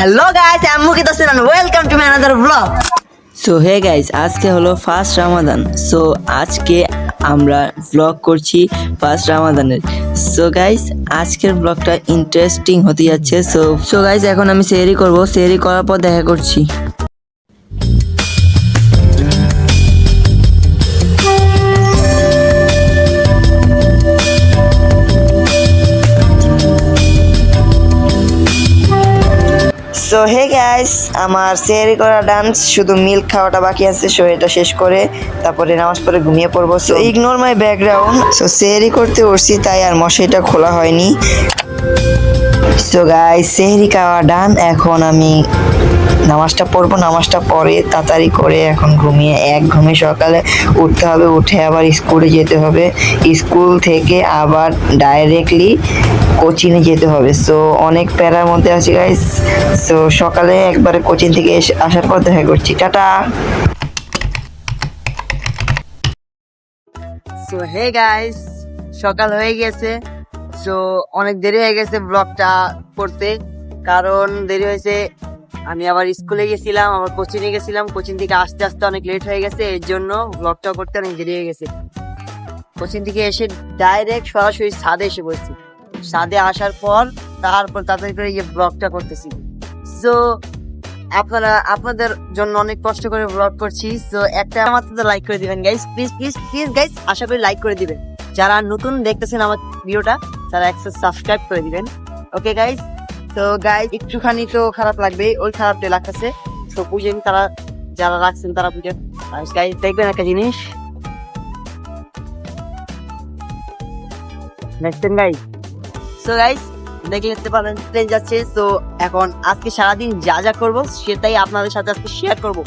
Hello guys আমি Mukit Sinan welcome to my another blog so hey guys আজকে হলো first Ramadan so আজকে আমরা ব্লগ করছি ফার্স্ট রামাদানের সো গাইস আজকের ব্লগটা ইন্টারেস্টিং হতে যাচ্ছে। সো সো গাইস এখন আমি সেরি করব। সেরি করার পর দেখা করছি। সো হে গাইস আমার সেরি করা ডান্স শুধু মিল্ক খাওয়াটা বাকি আছে সো এটা শেষ করে তারপরে নামাজ পড়ে ঘুমিয়ে পড়ব। So ignore my background so সেরি করতে উঠছি তাই আর মশাইটা খোলা হয়নি। সো গাইস সেহরি খাওয়া ডান এখন আমি নামাজটা পড়ব, নামাজটা পরে তাড়াতাড়ি করে এখন ঘুমিয়ে, এক ঘুমে সকালে উঠতে হবে, উঠে আবার স্কুলে যেতে হবে। স্কুল থেকে আবার ডাইরেক্টলি কোচিংয়ে যেতে হবে। সো অনেক প্যারার মধ্যে আছি গাইস সো সকালে একবারে কোচিং থেকে এসে আসার পর দেখা করছি। টাটা! সো হে গাইস সকাল হয়ে গেছে। সো অনেক দেরি হয়ে গেছে ব্লগটা করতে। কারণ দেরি হয়েছে আমি আবার স্কুলে গেছিলাম আবার কোচিং এ গেছিলাম। কোচিং থেকে আসতে আসতে অনেক লেট হয়ে গেছে এর জন্য ব্লগটা করতে অনেক দেরি হয়ে গেছে। কোচিং থেকে এসে ডাইরেক্ট সরাসরি ছাদে এসে বসছি ছাদে আসার পর তারপর তাড়াতাড়ি করে গিয়ে ব্লগটা করতেছি। সো আপনারা আপনাদের জন্য অনেক কষ্ট করে ব্লগ করছি। তো একটা আমার মাত্র লাইক করে দিবেন guys please please please guys আশা করি লাইক করে দিবেন। যারা নতুন দেখতেছেন আমার ভিডিওটা তারা একটা সাবস্ক্রাইব করে দিবেন। ওকে গাইস তো গাই একটুখানি তো খারাপ লাগবে ওই খারাপটা লাগতেছে তো বুঝেন তারা, যারা রাখছেন তারা বুঝেন। গাইস দেখবেন একটা জিনিস। দেখছেন গাইস সো গাইস দেখে নিতে পারেন ট্রেন যাচ্ছে। তো এখন আজকে সারাদিন যা যা করব, সেটাই আপনাদের সাথে আজকে শেয়ার করব।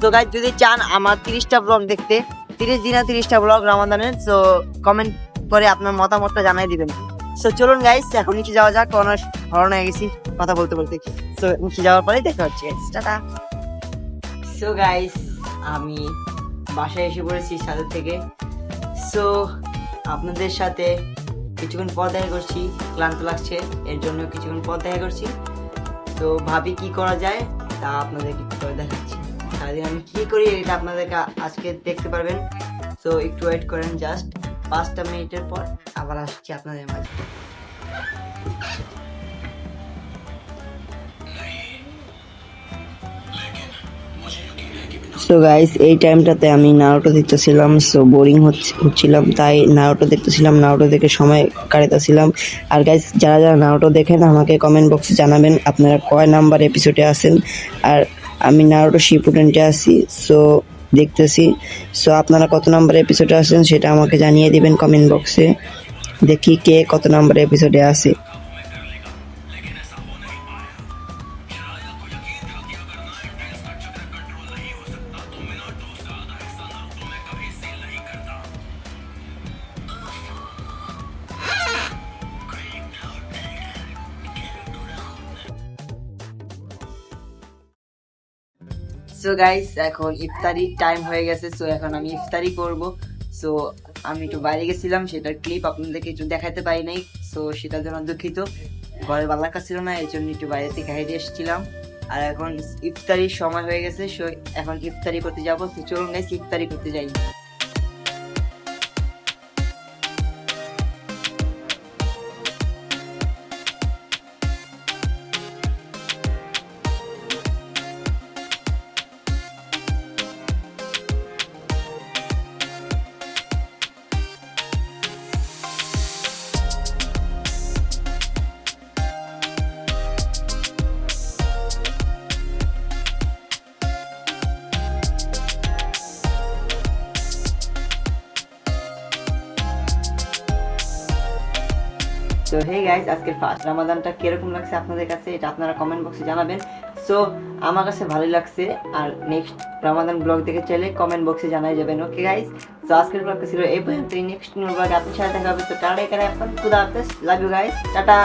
তো গাইজ যদি চান আমার তিরিশটা ব্লগ দেখতে, তিরিশ দিনে তিরিশটা ব্লগ রামাদানের তো কমেন্ট করে আপনার মতামতটা জানাই দিবেন। সো চলুন গাইস এখন নিচে যাওয়া যাক অনেক হরণ হয়ে গেছি কথা বলতে বলতে। সো নিচে যাওয়ার পরেই দেখা হচ্ছে guys, টাটা। সো গাইস আমি বাসায় এসে পড়েছি সাথে থেকে। সো আপনাদের সাথে কিছুক্ষণ পর দেখা করছি ক্লান্ত লাগছে এর জন্য কিছুক্ষণ পর দেখা করছি। তো ভাবি কি করা যায় তা আপনাদেরকে করে দেখাচ্ছি। সারাদিন আমি কি করি এটা আপনাদেরকে আজকে দেখতে পারবেন। তো একটু ওয়েট করেন জাস্ট পাঁচটা মিনিটের পর আবার আসছি আপনাদের মাঝে। সো গাইস এই টাইমটাতে আমি নারুটো দেখতেছিলাম সো বোরিং হচ্ছিলাম, তাই নারুটো দেখতেছিলাম নারুটো দেখে সময় কাটাতেছিলাম আর গাইস যারা যারা নারুটো দেখেন, আমাকে কমেন্ট বক্সে জানাবেন, আপনারা কয় নাম্বার এপিসোডে আছেন। আর আমি নারুটো শিপুডেন্টে আছি সো দেখতেছি। সো আপনারা কত নাম্বার এপিসোডে আছেন সেটা আমাকে জানিয়ে দিবেন কমেন্ট বক্সে দেখি কে কত নাম্বার এপিসোডে আছে। সো গাইস এখন ইফতারি টাইম হয়ে গেছে সো এখন আমি ইফতারি করব। সো আমি একটু বাইরে গেছিলাম, সেটার ক্লিপ আপনাদেরকে একটু দেখাতে পারি নাই। সো সেটার জন্য দুঃখিত। ঘরে ভালো ছিল না, এই জন্য একটু বাইরে থেকে হেঁটে এসেছিলাম। আর এখন ইফতারির সময় হয়ে গেছে সো এখন ইফতারি করতে যাব। তো চলুন গাইস ইফতারি করতে যাই। তো হে গাইজ আজকের ফার্স্ট রামাদানটা কীরকম লাগছে আপনাদের কাছে এটা আপনারা কমেন্ট বক্সে জানাবেন। সো আমার কাছে ভালোই লাগছে আর নেক্সট রামাদান ব্লগ দেখে চাইলে কমেন্ট বক্সে জানাই যাবেন ওকে গাইজ তো আজকের ব্লগটা ছিল এই পর্যন্ত নেক্সট নিউ ব্লগ আপনার সাথে দেখা হবে। তো টাটা এখানে এখন খুদা হাফেজ। Love you guys tata.